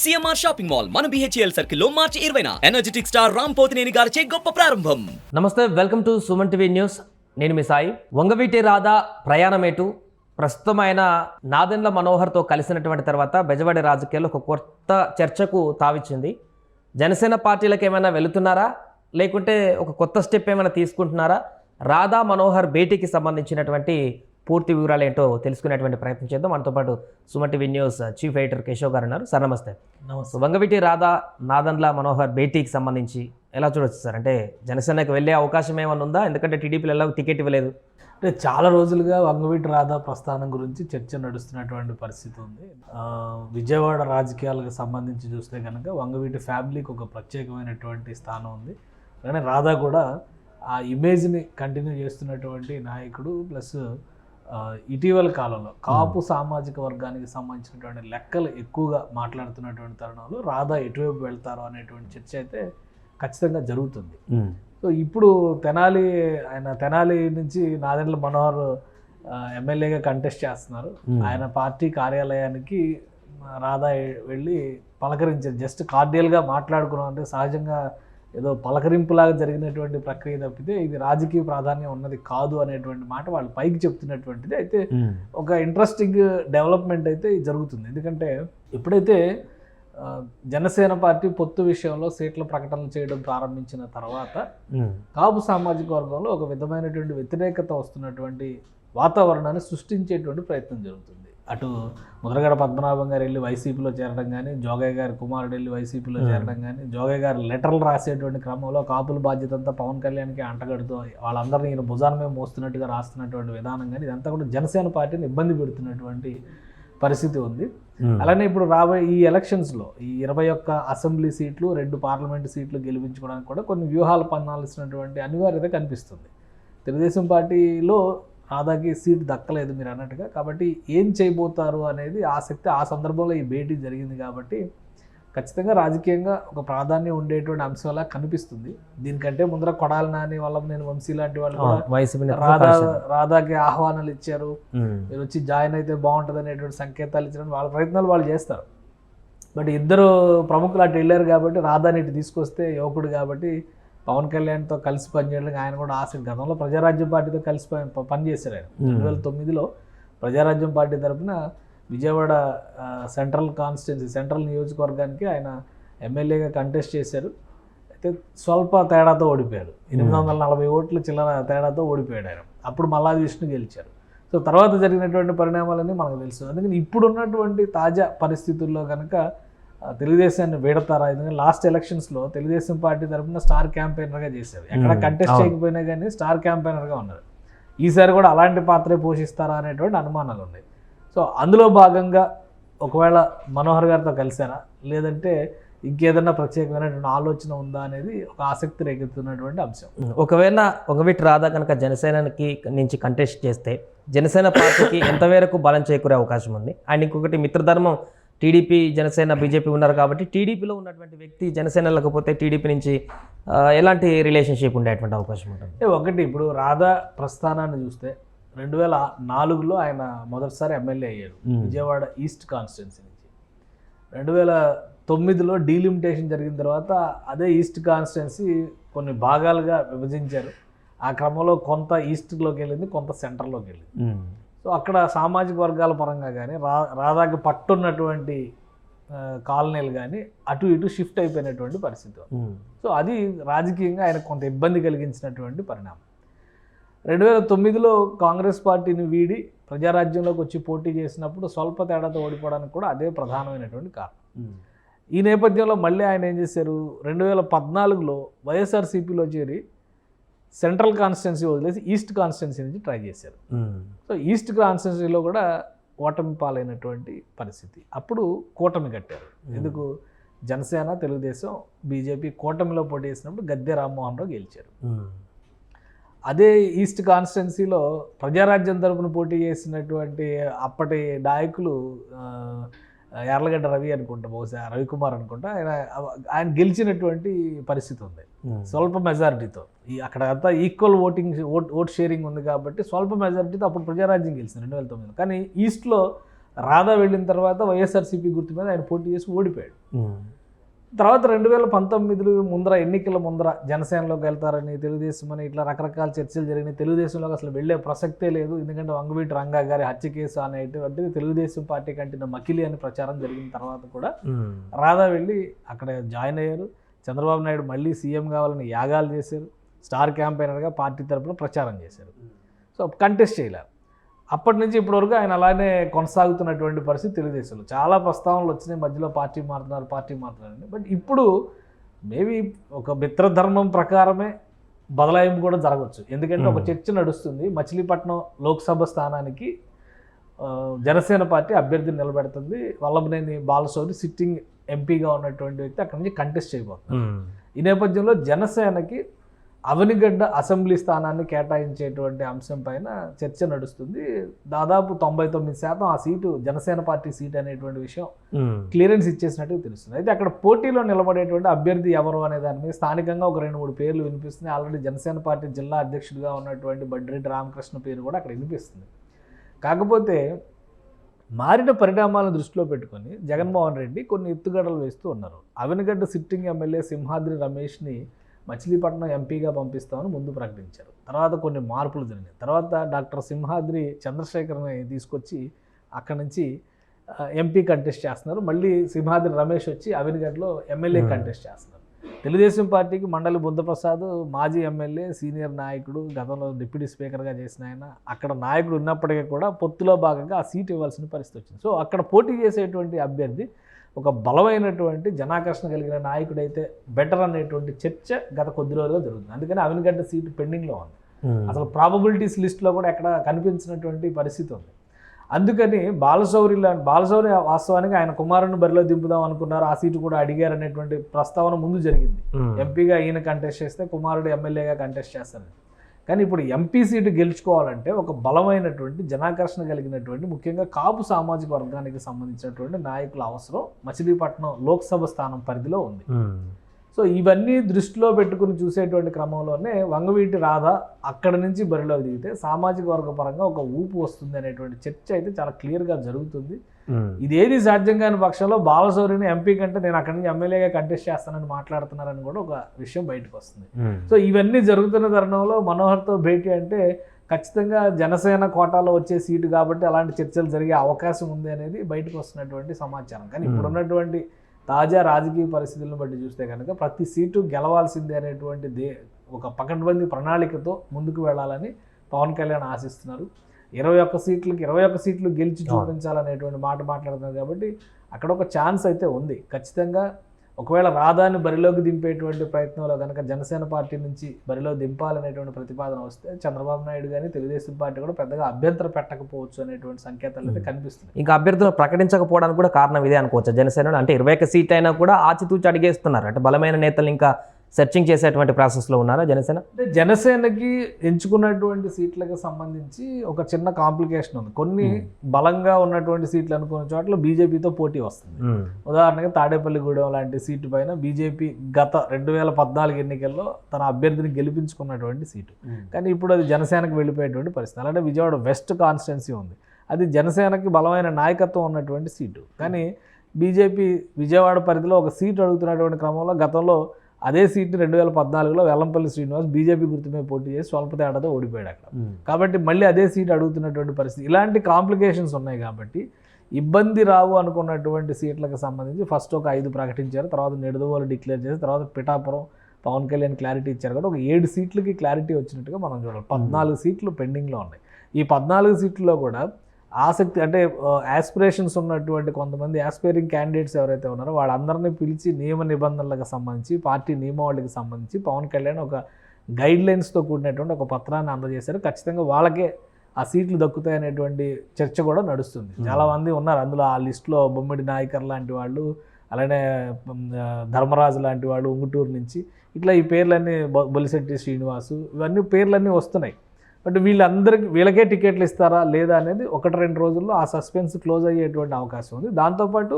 CMR shopping mall మన BHEL సర్కిల్లో మార్చి ఇరవైన. ఎనర్జెటిక్ స్టార్ రామ్ పోతినేని గారిచే గొప్ప ప్రారంభం. నమస్తే welcome to Suman TV news. నేను మీ సాయి. వంగవీటి రాధా ప్రయాణమేటు. ప్రస్తుతం ఆయన నాదెండ్ల మనోహర్తో కలిసినటువంటి తర్వాత బెజవాడి రాజకీయాల్లో ఒక కొత్త చర్చకు తావిచ్చింది. జనసేన పార్టీలకు ఏమైనా వెళుతున్నారా? లేకుంటే ఒక కొత్త స్టెప్ ఏమైనా తీసుకుంటున్నారా? రాధా మనోహర్ భేటీకి సంబంధించినటువంటి పూర్తి వివరాలు ఏంటో తెలుసుకునేటువంటి ప్రయత్నం చేద్దాం. మనతో పాటు Suman TV news chief editor Keshav గారు ఉన్నారు. సార్ నమస్తే. నమస్తే. వంగవీటి రాధా నాదండ్ల మనోహర్ భేటీకి సంబంధించి ఎలా చూడొచ్చు సార్? అంటే జనసేనకు వెళ్ళే అవకాశం ఏమైనా ఉందా? ఎందుకంటే టీడీపీలో ఎలా టికెట్ ఇవ్వలేదు. అంటే చాలా రోజులుగా వంగవీటి రాధా ప్రస్థానం గురించి చర్చ నడుస్తున్నటువంటి పరిస్థితి ఉంది. విజయవాడ రాజకీయాలకు సంబంధించి చూస్తే కనుక వంగవీటి ఫ్యామిలీకి ఒక ప్రత్యేకమైనటువంటి స్థానం ఉంది. కానీ రాధా కూడా ఆ ఇమేజ్ని కంటిన్యూ చేస్తున్నటువంటి నాయకుడు ప్లస్ ఇటీవల కాలంలో కాపు సామాజిక వర్గానికి సంబంధించినటువంటి లెక్కలు ఎక్కువగా మాట్లాడుతున్నటువంటి తరుణంలో రాధా ఎటువైపు వెళ్తారో అనేటువంటి చర్చ అయితే ఖచ్చితంగా జరుగుతుంది. సో ఇప్పుడు తెనాలి ఆయన తెనాలి నుంచి నాదెండ్ల మనోహర్ ఎమ్మెల్యేగా కంటెస్ట్ చేస్తున్నారు. ఆయన పార్టీ కార్యాలయానికి రాధా వెళ్ళి పలకరించారు. జస్ట్ కార్డియల్గా మాట్లాడుకున్నాం అంటే సహజంగా ఏదో పలకరింపులాగా జరిగినటువంటి ప్రక్రియ తప్పితే ఇది రాజకీయ ప్రాధాన్యం ఉన్నది కాదు అనేటువంటి మాట వాళ్ళు పైకి చెప్తున్నటువంటిది. అయితే ఒక ఇంట్రెస్టింగ్ డెవలప్మెంట్ అయితే జరుగుతుంది. ఎందుకంటే ఎప్పుడైతే జనసేన పార్టీ పొత్తు విషయంలో సీట్ల ప్రకటన చేయడం ప్రారంభించిన తర్వాత కాపు సామాజిక వర్గంలో ఒక విధమైనటువంటి వ్యతిరేకత వస్తున్నటువంటి వాతావరణాన్ని సృష్టించేటువంటి ప్రయత్నం జరుగుతుంది. అటు ముద్రగడ పద్మనాభం గారు వెళ్ళి వైసీపీలో చేరడం కానీ జోగయ్య గారి కుమారుడు వెళ్ళి వైసీపీలో చేరడం కానీ జోగయ్య గారు లెటర్లు రాసేటువంటి క్రమంలో కాపుల బాధ్యత అంతా పవన్ కళ్యాణ్కి అంటగడుతూ వాళ్ళందరినీ ఈయన భుజాన మీద మోస్తున్నట్టుగా రాస్తున్నటువంటి విధానం కానీ ఇదంతా కూడా జనసేన పార్టీని ఇబ్బంది పెడుతున్నటువంటి పరిస్థితి ఉంది. అలానే ఇప్పుడు రాబోయే ఈ ఎలక్షన్స్లో ఈ ఇరవై ఒక్క అసెంబ్లీ సీట్లు రెండు పార్లమెంట్ సీట్లు గెలిపించుకోవడానికి కూడా కొన్ని వ్యూహాలు పన్నాల్సినటువంటి అనివార్యత కనిపిస్తుంది. తెలుగుదేశం పార్టీలో రాధాకి సీట్ దక్కలేదు మీరు అన్నట్టుగా. కాబట్టి ఏం చేయబోతారు అనేది ఆసక్తి ఆ సందర్భంలో ఈ భేటీ జరిగింది కాబట్టి ఖచ్చితంగా రాజకీయంగా ఒక ప్రాధాన్యం ఉండేటువంటి అంశంలా కనిపిస్తుంది. దీనికంటే ముందర కొడాలి నాని వల్ల నేను వంశీ లాంటి వాళ్ళు రాధా రాధాకి ఆహ్వానాలు ఇచ్చారు. మీరు వచ్చి జాయిన్ అయితే బాగుంటుంది అనేటువంటి సంకేతాలు ఇచ్చడం వాళ్ళ ప్రయత్నాలు వాళ్ళు చేస్తారు. బట్ ఇద్దరు ప్రముఖులు అటు వెళ్ళారు కాబట్టి రాధాని ఇటు తీసుకొస్తే యువకుడు కాబట్టి పవన్ కళ్యాణ్తో కలిసి పనిచేయడానికి ఆయన కూడా ఆసక్తి గతంలో ప్రజారాజ్యం పార్టీతో కలిసి పని పనిచేశారు ఆయన. రెండు వేల తొమ్మిదిలో ప్రజారాజ్యం పార్టీ తరఫున విజయవాడ సెంట్రల్ కాన్స్టిట్యున్సీ సెంట్రల్ నియోజకవర్గానికి ఆయన ఎమ్మెల్యేగా కంటెస్ట్ చేశారు. అయితే స్వల్ప తేడాతో ఓడిపోయారు. ఎనిమిది వందల నలభై ఓట్ల చిల్లర తేడాతో ఓడిపోయాడు ఆయన. అప్పుడు మల్లాది విష్ణు గెలిచారు. సో తర్వాత జరిగినటువంటి పరిణామాలన్నీ మనకు తెలుసు. అందుకని ఇప్పుడు ఉన్నటువంటి తాజా పరిస్థితుల్లో కనుక తెలుగుదేశాన్ని వీడతారా? ఎందుకంటే లాస్ట్ ఎలక్షన్స్లో తెలుగుదేశం పార్టీ తరఫున స్టార్ క్యాంపెయినర్గా చేశారు. ఎక్కడ కంటెస్ట్. చేయకపోయినా కానీ స్టార్ క్యాంపెయినర్గా ఉన్నారు ఈసారి కూడా అలాంటి పాత్రే పోషిస్తారా అనేటువంటి అనుమానాలు ఉన్నాయి. సో అందులో భాగంగా ఒకవేళ మనోహర్ గారితో కలిసారా లేదంటే ఇంకేదన్నా ప్రత్యేకమైనటువంటి ఆలోచన ఉందా అనేది ఒక ఆసక్తి రేకెత్తున్నటువంటి అంశం. ఒకవేళ వంగవీటి రాధా కనుక జనసేనకి నుంచి కంటెస్ట్ చేస్తే జనసేన పార్టీకి ఎంతవరకు బలం చేకూరే అవకాశం ఉంది? అండ్ ఇంకొకటి మిత్రధర్మం టీడీపీ జనసేన బీజేపీ ఉన్నారు కాబట్టి టీడీపీలో ఉన్నటువంటి వ్యక్తి జనసేన లేకపోతే టీడీపీ నుంచి ఎలాంటి రిలేషన్షిప్ ఉండేటువంటి అవకాశం ఉంటుంది? ఒకటి ఇప్పుడు రాధా ప్రస్థానాన్ని చూస్తే రెండు వేల నాలుగులో ఆయన మొదటిసారి ఎమ్మెల్యే అయ్యారు. విజయవాడ ఈస్ట్ కాన్స్టిట్యున్సీ నుంచి. రెండు వేల తొమ్మిదిలో డీలిమిటేషన్ జరిగిన తర్వాత అదే ఈస్ట్ కాన్స్టిట్యున్సీ కొన్ని భాగాలుగా విభజించారు. ఆ క్రమంలో కొంత ఈస్ట్లోకి వెళ్ళింది కొంత సెంటర్లోకి వెళ్ళింది. సో అక్కడ సామాజిక వర్గాల పరంగా కానీ రా రాధాకి పట్టున్నటువంటి కాలనీలు కానీ అటు ఇటు షిఫ్ట్ అయిపోయినటువంటి పరిస్థితి. సో అది రాజకీయంగా ఆయనకు కొంత ఇబ్బంది కలిగించినటువంటి పరిణామం. రెండు వేల తొమ్మిదిలో కాంగ్రెస్ పార్టీని వీడి ప్రజారాజ్యంలోకి వచ్చి పోటీ చేసినప్పుడు స్వల్ప తేడాతో ఓడిపోవడానికి కూడా అదే ప్రధానమైనటువంటి కారణం. ఈ నేపథ్యంలో మళ్ళీ ఆయన ఏం చేశారు? రెండు వేల పద్నాలుగులో వైఎస్ఆర్సీపీలో చేరి సెంట్రల్ కాన్స్టిట్యున్సీ వదిలేసి ఈస్ట్ కాన్స్టిట్యున్సీ నుంచి ట్రై చేశారు. సో ఈస్ట్ కాన్స్టిట్యున్సీలో కూడా ఓటమి పాలైనటువంటి పరిస్థితి. అప్పుడు కూటమి కట్టారు. ఎందుకు? జనసేన తెలుగుదేశం బీజేపీ కూటమిలో పోటీ చేసినప్పుడు గద్దె రామ్మోహన్ రావు గెలిచారు. అదే ఈస్ట్ కాన్స్టిట్యున్సీలో ప్రజారాజ్యం తరపున పోటీ చేసినటువంటి అప్పటి నాయకులు ఆ, యార్లగడ్డ రవి అనుకుంటా బహుశా రవికుమార్ అనుకుంటా. ఆయన ఆయన గెలిచినటువంటి పరిస్థితి ఉంది. స్వల్ప మెజారిటీతో ఈ అక్కడ అంతా equal voting vote vote sharing ఉంది కాబట్టి స్వల్ప మెజారిటీతో అప్పుడు ప్రజారాజ్యం గెలిచింది రెండు వేల తొమ్మిదిలో. కానీ ఈస్ట్లో రాధా వెళ్ళిన తర్వాత వైఎస్ఆర్సీపీ గుర్తు మీద ఆయన పోటీ చేసి ఓడిపోయాడు. ఉమ్. తర్వాత రెండు వేల పంతొమ్మిదిలో ముందర ఎన్నికల ముందర జనసేనలోకి వెళ్తారని తెలుగుదేశం అని ఇట్లా రకరకాల చర్చలు జరిగినాయి. తెలుగుదేశంలోకి అసలు వెళ్ళే ప్రసక్తే లేదు. ఎందుకంటే వంగవీటి రంగా గారి హత్య కేసు అనేటువంటిది తెలుగుదేశం పార్టీ కంటిన మకిలి అని ప్రచారం జరిగిన తర్వాత కూడా. రాధా వెళ్ళి అక్కడ జాయిన్ అయ్యారు. చంద్రబాబు నాయుడు మళ్ళీ సీఎం కావాలని యాగాలు చేశారు. స్టార్ క్యాంపెయినర్గా పార్టీ తరపున ప్రచారం చేశారు. సో కంటెస్ట్ చేయలేరు అప్పటి నుంచి ఇప్పటి వరకు ఆయన అలానే కొనసాగుతున్నటువంటి పరిస్థితి తెలుగుదేశంలో. చాలా ప్రస్తావనలు వచ్చినాయి మధ్యలో పార్టీ మారుతున్నారు పార్టీ మారుతున్నారు బట్ ఇప్పుడు మేబీ ఒక మిత్రధర్మం ప్రకారమే బదలాయింపు కూడా జరగవచ్చు ఎందుకంటే ఒక చర్చ నడుస్తుంది. మచిలీపట్నం లోక్సభ స్థానానికి జనసేన పార్టీ అభ్యర్థిని నిలబెడుతుంది. వల్లభనేని బాలశౌరి సిట్టింగ్ ఎంపీగా ఉన్నటువంటి వ్యక్తి అక్కడి నుంచి కంటెస్ట్ చేయబోతున్నారు. ఉమ్. ఈ నేపథ్యంలో జనసేనకి అవనిగడ్డ అసెంబ్లీ స్థానాన్ని కేటాయించేటువంటి అంశం పైన చర్చ నడుస్తుంది. దాదాపు తొంభై తొమ్మిది శాతం ఆ సీటు జనసేన పార్టీ సీట్ అనేటువంటి విషయం. క్లియరెన్స్ ఇచ్చేసినట్టు తెలుస్తుంది. అయితే అక్కడ పోటీలో నిలబడేటువంటి అభ్యర్థి ఎవరు అనే దాని మీద స్థానికంగా ఒక రెండు మూడు పేర్లు వినిపిస్తున్నాయి. ఆల్రెడీ జనసేన పార్టీ జిల్లా అధ్యక్షుడిగా ఉన్నటువంటి బడ్రెడ్డి రామకృష్ణ పేరు కూడా అక్కడ వినిపిస్తుంది. కాకపోతే మారిన పరిణామాలను దృష్టిలో పెట్టుకొని జగన్మోహన్ రెడ్డి కొన్ని ఎత్తుగడలు వేస్తూ ఉన్నారు. అవినగడ్డ సిట్టింగ్ ఎమ్మెల్యే సింహాద్రి రమేష్ని మచిలీపట్నం ఎంపీగా పంపిస్తామని ముందు ప్రకటించారు. తర్వాత కొన్ని మార్పులు జరిగినాయి. తర్వాత డాక్టర్ సింహాద్రి చంద్రశేఖర్ని తీసుకొచ్చి అక్కడి నుంచి ఎంపీ కంటెస్ట్ చేస్తున్నారు. మళ్ళీ సింహాద్రి రమేష్ వచ్చి అవినగడ్లో ఎమ్మెల్యే Hmm. కంటెస్ట్ చేస్తున్నారు. తెలుగుదేశం పార్టీకి మండలి బుద్ధప్రసాద్ మాజీ ఎమ్మెల్యే సీనియర్ నాయకుడు గతంలో డిప్యూటీ స్పీకర్గా చేసిన ఆయన అక్కడ నాయకుడు ఉన్నప్పటికీ కూడా పొత్తులో భాగంగా ఆ సీట్ ఇవ్వాల్సిన పరిస్థితి వచ్చింది. సో అక్కడ పోటీ చేసేటువంటి అభ్యర్థి ఒక బలమైనటువంటి జనాకర్షణ కలిగిన నాయకుడైతే బెటర్ అనేటువంటి చర్చ గత కొద్ది రోజులుగా జరుగుతుంది. అందుకని అవినగడ్డ సీటు పెండింగ్లో ఉంది. అసలు ప్రాబబిలిటీస్ లిస్ట్లో కూడా ఎక్కడ కనిపించినటువంటి పరిస్థితి ఉంది. అందుకని బాలశౌరి బాలశౌరి వాస్తవానికి ఆయన కుమారుని బరిలో దింపుదాం అనుకున్నారు. ఆ సీటు కూడా అడిగారు అనేటువంటి ప్రస్తావన ముందు జరిగింది. ఎంపీగా ఈయన కంటెస్ట్ చేస్తే కుమారుడు ఎమ్మెల్యేగా కంటెస్ట్ చేస్తారు కానీ ఇప్పుడు ఎంపీ సీటు గెలుచుకోవాలంటే ఒక బలమైనటువంటి జనాకర్షణ కలిగినటువంటి ముఖ్యంగా కాపు సామాజిక వర్గానికి సంబంధించినటువంటి నాయకుల అవసరం మచిలీపట్నం లోక్సభ స్థానం పరిధిలో ఉంది. సో ఇవన్నీ దృష్టిలో పెట్టుకుని చూసేటువంటి క్రమంలోనే వంగవీటి రాధ అక్కడి నుంచి బరిలోకి దిగితే సామాజిక వర్గ పరంగా ఒక ఊపు వస్తుంది అనేటువంటి చర్చ అయితే చాలా క్లియర్గా జరుగుతుంది. ఇదేది సాధ్యం కాని పక్షంలో బాలశౌరిని ఎంపీ కంటే నేను అక్కడి నుంచి ఎమ్మెల్యేగా కంటెస్ట్ చేస్తానని మాట్లాడుతున్నారని కూడా ఒక విషయం బయటకు వస్తుంది. సో ఇవన్నీ జరుగుతున్న తరుణంలో మనోహర్తో భేటీ అంటే ఖచ్చితంగా జనసేన కోటాలో వచ్చే సీటు కాబట్టి అలాంటి చర్చలు జరిగే అవకాశం ఉంది అనేది బయటకు వస్తున్నటువంటి సమాచారం. కానీ ఇప్పుడు ఉన్నటువంటి తాజా రాజకీయ పరిస్థితులను బట్టి చూస్తే కనుక ప్రతి సీటు గెలవాల్సిందే అనేటువంటి దే ఒక పకడ్బందీ ప్రణాళికతో ముందుకు వెళ్ళాలని పవన్ కళ్యాణ్ ఆశిస్తున్నారు. ఇరవై ఒక్క సీట్లకి ఇరవై ఒక్క సీట్లు గెలిచి చూపించాలనేటువంటి మాట మాట్లాడుతున్నారు కాబట్టి అక్కడ ఒక ఛాన్స్ అయితే ఉంది. ఖచ్చితంగా ఒకవేళ రాధాని బరిలోకి దింపేటువంటి ప్రయత్నంలో కనుక జనసేన పార్టీ నుంచి బరిలో దింపాలనేటువంటి ప్రతిపాదన వస్తే చంద్రబాబు నాయుడు కానీ తెలుగుదేశం పార్టీ కూడా పెద్దగా అభ్యంతరం పెట్టకపోవచ్చు అనేటువంటి సంకేతాలు అయితే కనిపిస్తున్నాయి. ఇంకా అభ్యర్థులను ప్రకటించకపోవడానికి కూడా కారణం ఇదే అనుకోవచ్చు జనసేన అంటే ఇరవై ఒక్క సీట్ అయినా కూడా ఆచితూచి అడిగేస్తున్నారు. అంటే బలమైన నేతలు ఇంకా సెర్చింగ్ చేసేటువంటి ప్రాసెస్లో ఉన్నారా జనసేన? అంటే జనసేనకి ఎంచుకున్నటువంటి సీట్లకు సంబంధించి ఒక చిన్న కాంప్లికేషన్ ఉంది. కొన్ని బలంగా ఉన్నటువంటి సీట్లు అనుకున్న చోట్ల బీజేపీతో పోటీ వస్తుంది. ఉదాహరణగా తాడేపల్లిగూడెం లాంటి సీటు పైన బీజేపీ గత రెండు వేల పద్నాలుగు ఎన్నికల్లో తన అభ్యర్థిని గెలిపించుకున్నటువంటి సీటు. కానీ ఇప్పుడు అది జనసేనకు వెళ్ళిపోయేటువంటి పరిస్థితి. అలాంటి విజయవాడ వెస్ట్ కాన్స్టిట్యున్సీ ఉంది. అది జనసేనకి బలమైన నాయకత్వం ఉన్నటువంటి సీటు. కానీ బీజేపీ విజయవాడ పరిధిలో ఒక సీటు అడుగుతున్నటువంటి క్రమంలో గతంలో అదే సీట్ని రెండు వేల పద్నాలుగులో వెల్లంపల్లి శ్రీనివాస్ బీజేపీ గుర్తు మీద పోటీ చేసి స్వల్ప తేడాతో ఓడిపోయాడు అక్కడ. కాబట్టి మళ్ళీ అదే సీట్ అడుగుతున్నటువంటి పరిస్థితి. ఇలాంటి కాంప్లికేషన్స్ ఉన్నాయి కాబట్టి ఇబ్బంది రావు అనుకున్నటువంటి సీట్లకు సంబంధించి ఫస్ట్ ఒక ఐదు ప్రకటించారు తర్వాత నిడదవోలు డిక్లేర్ చేసి తర్వాత పిఠాపురం పవన్ కళ్యాణ్ క్లారిటీ ఇచ్చారు కాబట్టి ఒక ఏడు సీట్లకి క్లారిటీ వచ్చినట్టుగా మనం చూడాలి. పద్నాలుగు సీట్లు పెండింగ్లో ఉన్నాయి. ఈ పద్నాలుగు సీట్లలో కూడా ఆసక్తి అంటే యాస్పిరేషన్స్ ఉన్నటువంటి కొంతమంది యాస్పైరింగ్ క్యాండిడేట్స్ ఎవరైతే ఉన్నారో వాళ్ళందరినీ పిలిచి నియమ నిబంధనలకు సంబంధించి పార్టీ నియమావళికి సంబంధించి పవన్ కళ్యాణ్ ఒక గైడ్ లైన్స్తో కూడినటువంటి ఒక పత్రాన్ని అందజేశారు. ఖచ్చితంగా వాళ్ళకే ఆ సీట్లు దక్కుతాయి అనేటువంటి చర్చ కూడా నడుస్తుంది. చాలా మంది ఉన్నారు. అందులో ఆ లిస్టులో బొమ్మిడి నాయకర్ లాంటి వాళ్ళు అలానే ధర్మరాజు లాంటి వాళ్ళు ఉంగుటూరు నుంచి. ఇట్లా ఈ పేర్లన్నీ బొలిశెట్టి శ్రీనివాసు ఇవన్నీ పేర్లన్నీ వస్తున్నాయి. బట్ వీళ్ళందరికీ వీళ్ళకే టికెట్లు ఇస్తారా లేదా అనేది ఒకటి రెండు రోజుల్లో ఆ సస్పెన్స్ క్లోజ్ అయ్యేటువంటి అవకాశం ఉంది. దాంతోపాటు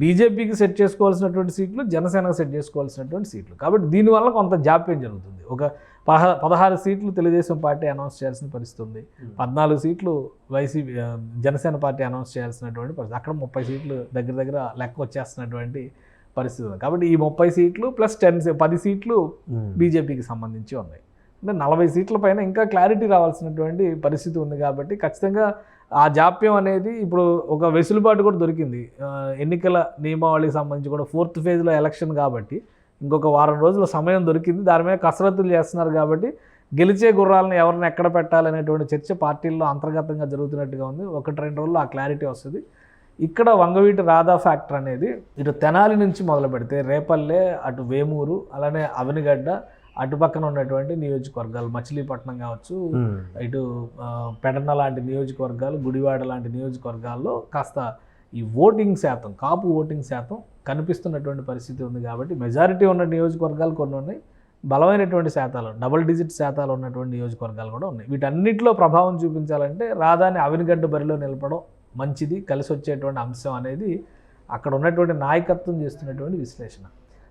బీజేపీకి సెట్ చేసుకోవాల్సినటువంటి సీట్లు జనసేనకు సెట్ చేసుకోవాల్సినటువంటి సీట్లు. కాబట్టి దీనివల్ల కొంత జాప్యం జరుగుతుంది. ఒక పహ పదహారు సీట్లు తెలుగుదేశం పార్టీ అనౌన్స్ చేయాల్సిన పరిస్థితి ఉంది. పద్నాలుగు సీట్లు వైసీపీ జనసేన పార్టీ అనౌన్స్ చేయాల్సినటువంటి పరిస్థితి. అక్కడ ముప్పై సీట్లు దగ్గర దగ్గర లెక్క వచ్చేస్తున్నటువంటి పరిస్థితి ఉంది. కాబట్టి ఈ ముప్పై సీట్లు ప్లస్ టెన్ పది సీట్లు బీజేపీకి సంబంధించి ఉన్నాయి. అంటే నలభై సీట్ల పైన ఇంకా క్లారిటీ రావాల్సినటువంటి పరిస్థితి ఉంది కాబట్టి ఖచ్చితంగా ఆ జాప్యం అనేది ఇప్పుడు ఒక వెసులుబాటు కూడా దొరికింది. ఎన్నికల నియమావళికి సంబంధించి కూడా ఫోర్త్ ఫేజ్లో ఎలక్షన్ కాబట్టి ఇంకొక వారం రోజుల సమయం దొరికింది. దాని మీద కసరత్తులు చేస్తున్నారు కాబట్టి గెలిచే గుర్రాలను ఎవరిని ఎక్కడ పెట్టాలనేటువంటి చర్చ పార్టీల్లో అంతర్గతంగా జరుగుతున్నట్టుగా ఉంది. ఒకటి రెండు రోజుల్లో ఆ క్లారిటీ వస్తుంది. ఇక్కడ వంగవీటి రాధా ఫ్యాక్టర్ అనేది ఇటు తెనాలి నుంచి మొదలు పెడితే రేపల్లె అటు వేమూరు అలానే అవనిగడ్డ అటు పక్కన ఉన్నటువంటి నియోజకవర్గాలు మచిలీపట్నం కావచ్చు ఇటు పెడన లాంటి నియోజకవర్గాలు గుడివాడ లాంటి నియోజకవర్గాల్లో కాస్త ఈ ఓటింగ్ శాతం కాపు ఓటింగ్ శాతం కనిపిస్తున్నటువంటి పరిస్థితి ఉంది కాబట్టి మెజారిటీ ఉన్న నియోజకవర్గాలు కొన్ని ఉన్నాయి. బలమైనటువంటి శాతాలు డబుల్ డిజిట్ శాతాలు ఉన్నటువంటి నియోజకవర్గాలు కూడా ఉన్నాయి. వీటన్నిటిలో ప్రభావం చూపించాలంటే రాధాని అవినిగడ్డ బరిలో నిలపడం మంచిది. కలిసి వచ్చేటువంటి అంశం అనేది అక్కడ ఉన్నటువంటి నాయకత్వం చేస్తున్నటువంటి విశ్లేషణ.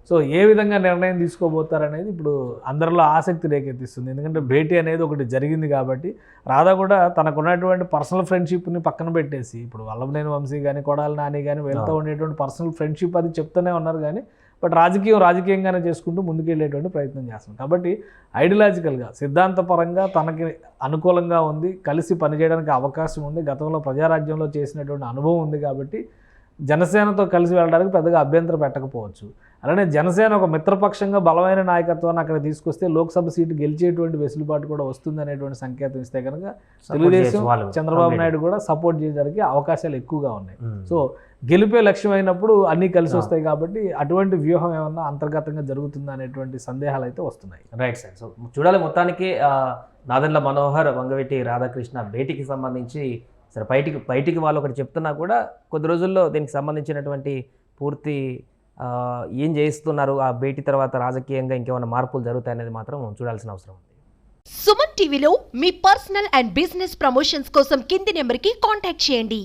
సో ఏ విధంగా నిర్ణయం తీసుకోబోతారనేది ఇప్పుడు అందరిలో ఆసక్తి రేకెత్తిస్తుంది. ఎందుకంటే భేటీ అనేది ఒకటి జరిగింది కాబట్టి రాధా కూడా తనకున్నటువంటి పర్సనల్ ఫ్రెండ్షిప్ని పక్కన పెట్టేసి ఇప్పుడు వల్లభనేని వంశీ కానీ కొడాలి నాని కానీ వీళ్ళతో ఉండేటువంటి పర్సనల్ ఫ్రెండ్షిప్ అది చెప్తూనే ఉన్నారు కానీ బట్ రాజకీయం రాజకీయంగానే చేసుకుంటూ ముందుకెళ్ళేటువంటి ప్రయత్నం చేస్తుంది కాబట్టి ఐడియాలజికల్గా సిద్ధాంతపరంగా తనకి అనుకూలంగా ఉంది కలిసి పనిచేయడానికి అవకాశం ఉంది. గతంలో ప్రజారాజ్యంలో చేసినటువంటి అనుభవం ఉంది కాబట్టి జనసేనతో కలిసి వెళ్ళడానికి పెద్దగా అభ్యంతరం పెట్టకపోవచ్చు. అలానే జనసేన ఒక మిత్రపక్షంగా బలమైన నాయకత్వాన్ని అక్కడ తీసుకొస్తే లోక్సభ సీటు గెలిచేటువంటి వెసులుబాటు కూడా వస్తుంది అనేటువంటి సంకేతం ఇస్తే కనుక తెలుగుదేశం చంద్రబాబు నాయుడు కూడా సపోర్ట్ చేయడానికి అవకాశాలు ఎక్కువగా ఉన్నాయి. సో గెలిపే లక్ష్యం అయినప్పుడు అన్నీ కలిసి వస్తాయి కాబట్టి అటువంటి వ్యూహం ఏమన్నా అంతర్గతంగా జరుగుతుందా అనేటువంటి సందేహాలు అయితే వస్తున్నాయి. రైట్ సార్ సో చూడాలి మొత్తానికి నాదెండ్ల మనోహర్ వంగవెట్టి రాధాకృష్ణ భేటీకి సంబంధించి సరే బయటికి బయటికి వాళ్ళు ఒకటి చెప్తున్నా కూడా కొద్ది రోజుల్లో దీనికి సంబంధించినటువంటి పూర్తి ఏం చేయిస్తున్నారు ఆ భేటీ తర్వాత రాజకీయంగా ఇంకేమైనా మార్పులు జరుగుతాయనేది మాత్రం చూడాల్సిన అవసరం ఉంది. సుమన్ టీవీలో మీ పర్సనల్ అండ్ బిజినెస్ ప్రమోషన్స్ కోసం కింది నెంబర్కి కాంటాక్ట్ చేయండి.